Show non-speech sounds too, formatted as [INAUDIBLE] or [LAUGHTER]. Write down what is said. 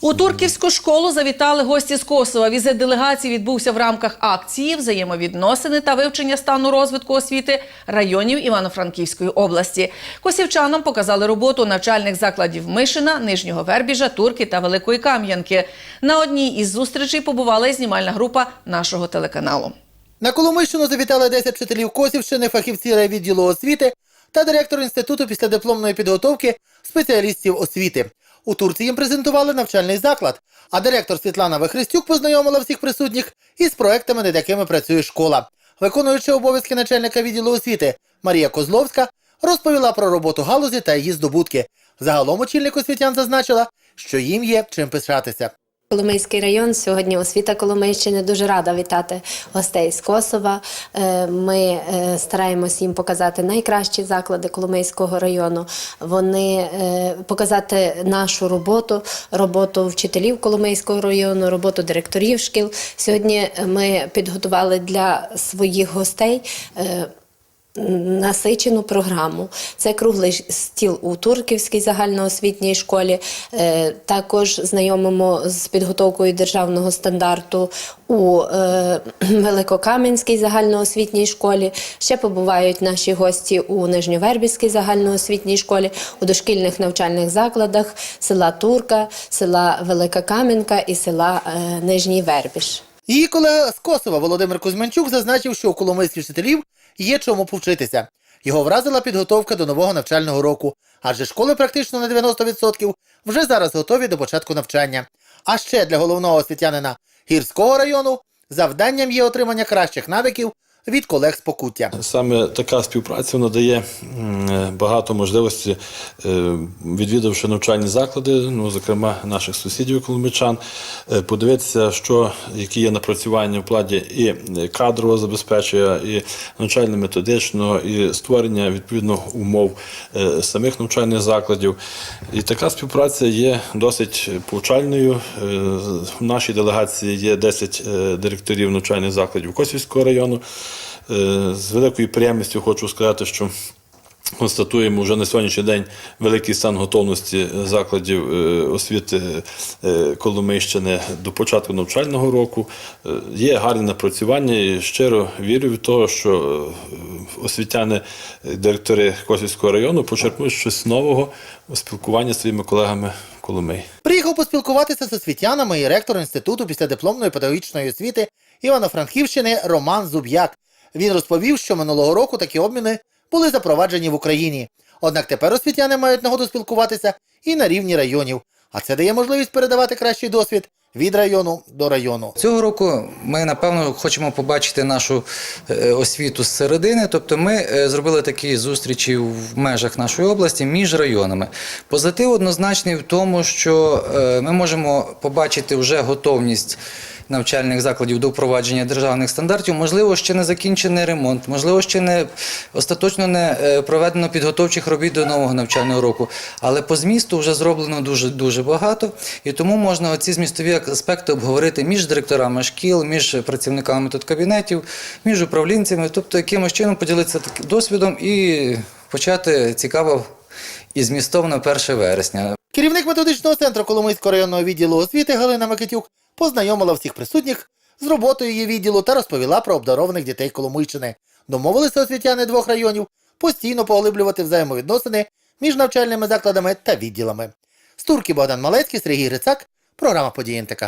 У Турківську школу завітали гості з Косова. Візит делегації відбувся в рамках акції взаємовідносини та вивчення стану розвитку освіти районів Івано-Франківської області. Косівчанам показали роботу навчальних закладів Мишина, Нижнього Вербіжа, Турки та Великої Кам'янки. На одній із зустрічей побувала і знімальна група нашого телеканалу. На Коломийщину завітали 10 вчителів Косівщини, фахівці райвідділу освіти та директор інституту післядипломної підготовки спеціалістів освіти. У Турції їм презентували навчальний заклад, а директор Світлана Вихрестюк познайомила всіх присутніх із проектами, над якими працює школа. Виконуючи обов'язки начальника відділу освіти Марія Козловська розповіла про роботу галузі та її здобутки. Загалом очільник освітян зазначила, що їм є чим пишатися. Коломийський район сьогодні освіта Коломийщини дуже рада вітати гостей з Косова. Е, Ми е, стараємось їм показати найкращі заклади Коломийського району. Вони е, показати нашу роботу, роботу вчителів Коломийського району, роботу директорів шкіл. Сьогодні ми підготували для своїх гостей. Насичену програму. Це круглий стіл у Турківській загальноосвітній школі. Е, Також знайомимо з підготовкою державного стандарту у е, [CLEARS THROAT] Великокам'янській загальноосвітній школі. Ще побувають наші гості у Нижньовербівській загальноосвітній школі, у дошкільних навчальних закладах села Турка, села Велика Кам'янка і села е, Нижній Вербіж. Її колега з Косова Володимир Кузьменчук зазначив, що у коломийських вчителів є чому повчитися. Його вразила підготовка до нового навчального року, адже школи практично на 90% вже зараз готові до початку навчання. А ще для головного освітянина гірського району завданням є отримання кращих навиків від колег з Покуття. Саме така співпраця надає багато можливостей, е, відвідавши навчальні заклади, ну зокрема наших сусідів коломичан, е, подивитися, що які є напрацювання в плані і кадрового забезпечення, і навчально-методичного, і створення відповідно умов е, самих навчальних закладів. І така співпраця є досить повчальною. В нашій делегації є 10 е, директорів навчальних закладів Косівського району. Е, З великою приємністю хочу сказати, що констатуємо вже на сьогоднішній день великий стан готовності закладів е, освіти е, Коломийщини до початку навчального року. Є гарні напрацювання і щиро вірю в те, що освітяни, директори Косівського району почерпнуть щось нового у спілкуванні з своїми колегами в Коломиї. Приїхав поспілкуватися з освітянами і ректор інституту післядипломної педагогічної освіти Івано-Франківщини Роман Зуб'як. Він розповів, що минулого року такі обміни були запроваджені в Україні. Однак тепер освітяни мають нагоду спілкуватися і на рівні районів, а це дає можливість передавати кращий досвід від району до району. Цього року ми напевно хочемо побачити нашу е, освіту з середини. Тобто, ми е, зробили такі зустрічі в межах нашої області між районами. Позитив однозначний в тому, що е, ми можемо побачити вже готовність. Навчальних закладів до впровадження державних стандартів, можливо, ще не закінчений ремонт, можливо, ще не остаточно не е, проведено підготовчих робіт до нового навчального року. Але по змісту вже зроблено дуже дуже багато, і тому можна оці змістові аспекти обговорити між директорами шкіл, між працівниками тут кабінетів, між управлінцями, тобто якимось чином поділитися досвідом і почати цікаво і змістовно 1 вересня. Керівник методичного центру Коломийського районного відділу освіти Галина Микитюк познайомила всіх присутніх з роботою її відділу та розповіла про обдарованих дітей Коломийщини. Домовилися освітяни двох районів постійно поглиблювати взаємовідносини між навчальними закладами та відділами. Стурки Богдан Малецький, Сергій Грицак, програма «Події НТК».